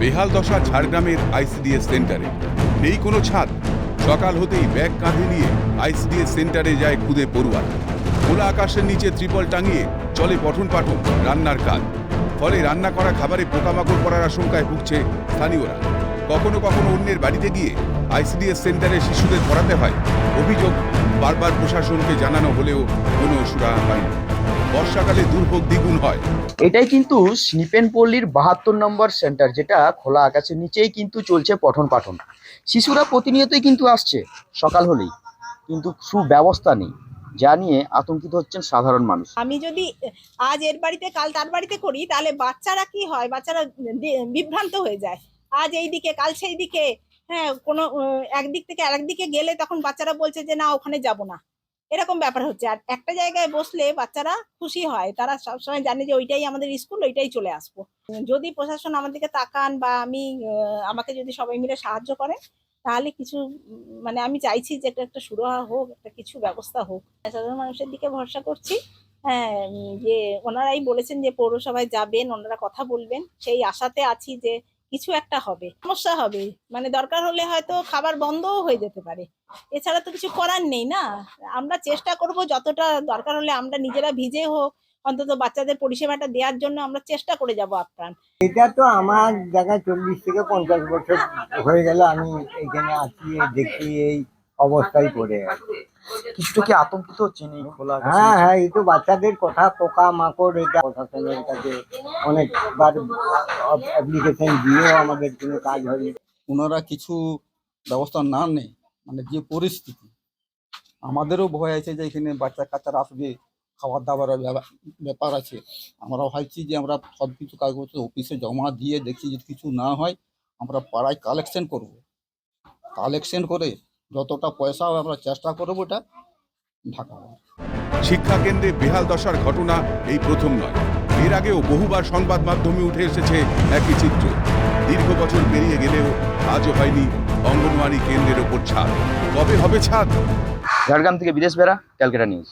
বেহাল দশা ঝাড়গ্রামের আইসিডিএস সেন্টারে। নেই কোনো ছাদ। সকাল হতেই ব্যাগ কাঁধে নিয়ে আইসিডিএস সেন্টারে যায় খুদে পড়ুয়ার। খোলা আকাশের নিচে ত্রিপল টাঙিয়ে চলে পঠন পাঠন রান্নার কাজ। ফলে রান্না করা খাবারে পোকামাকড় পড়ার আশঙ্কায় ভুগছে স্থানীয়রা। কখনো কখনো অন্যের বাড়িতে গিয়ে আইসিডিএস সেন্টারে শিশুদের পড়াতে হয়। অভিযোগ বারবার প্রশাসনকে জানানো হলেও কোনো সুরাহা হয়নি। বর্ষাকালে দুর্ভোগ দ্বিগুণ হয়। এটাই কিন্তু স্নিপেন পল্লীর বাহাত্তর নম্বর সেন্টার যেটা খোলা আকাশের নিচেই কিন্তু চলছে পঠন পাঠন। শিশুরা প্রতিনিয়তই কিন্তু আসছে সকাল হলেই। কিন্তু সুব্যবস্থা নেই যা নিয়ে আতঙ্কিত হচ্ছেন সাধারণ মানুষ। আমি যদি আজ এর বাড়িতে কাল তার বাড়িতে করি তাহলে বাচ্চারা কি হয়? বাচ্চারা বিভ্রান্ত হয়ে যায়। আজ এই দিকে কাল সেই দিকে হ্যাঁ কোনো একদিক থেকে আরেক দিকে গেলে তখন বাচ্চারা বলছে যে না ওখানে যাব না। এরকম ব্যাপার হচ্ছে। আর একটা জায়গায় বসলে বাচ্চারা খুশি হয়। তারা সবসময় জানে যে ওইটাই আমাদের স্কুল, ওইটাই চলে আসব। যদি প্রশাসন আমাদেরকে তাকান বা আমি আমাকে যদি সবাই মিলে সাহায্য করে, তাহলে কিছু মানে আমি চাইছি যে এটা একটা শুরু হোক, একটা কিছু ব্যবস্থা হোক। সাধারণ মানুষের দিকে ভরসা করছি। হ্যাঁ যে ওনারাই বলেছেন যে পৌরসভায় যাবেন, ওনারা কথা বলবেন। সেই আশাতে আছি যে কিছু একটা হবে সমস্যা হবে। মানে দরকার হলে হয়তো খাবার বন্ধও হয়ে যেতে পারে। এছাড়া তো কিছু করার নেই না? আমরা চেষ্টা করব যতটা দরকার হলে আমরা নিজেরা ভিজে হোক অন্তত বাচ্চাদের পরিষেবাটা দেওয়ার জন্য আমরা চেষ্টা করে যাব আপ্রাণ। এটা তো আমার জায়গায় চল্লিশ থেকে পঞ্চাশ বছর হয়ে গেল আমি এখানে আছি এই দেখি এই অবস্থায় পড়ে আছি। কিছুটা কি আতঙ্কিত খোলা হ্যাঁ হ্যাঁ এই তো বাচ্চাদের কথা পোকা মাকড় এটা প্রশাসনের কাছে অনেকবার অ্যাপ্লিকেশন দিয়েও আমাদের কোনো কাজ হয়নি। ওনারা কিছু ব্যবস্থা না নেই মানে যে পরিস্থিতি আমাদেরও ভয় আছে যে এখানে বাচ্চা কাচ্চারা আসবে খাবার দাবার ব্যাপার আছে। আমরা ভাবছি যে আমরা সব কিছু কাগজ অফিসে জমা দিয়ে দেখি যদি কিছু না হয় আমরা পাড়ায় কালেকশন করব। কালেকশন করে যতটা পয়সা আমরা চেষ্টা করব এটা ঢাকা। শিক্ষা কেন্দ্রে বেহাল দশার ঘটনা এই প্রথম নয়। এর আগেও বহুবার সংবাদ মাধ্যমে উঠে এসেছে একই চিত্র। দীর্ঘ বছর পেরিয়ে গেলেও আজও হয়নি অঙ্গনওয়াড়ি কেন্দ্রের ওপর ছাদ। কবে হবে ছাদ? ঝাড়গ্রাম থেকে বিদেশ বেড়া, ক্যালকাটা নিউজ।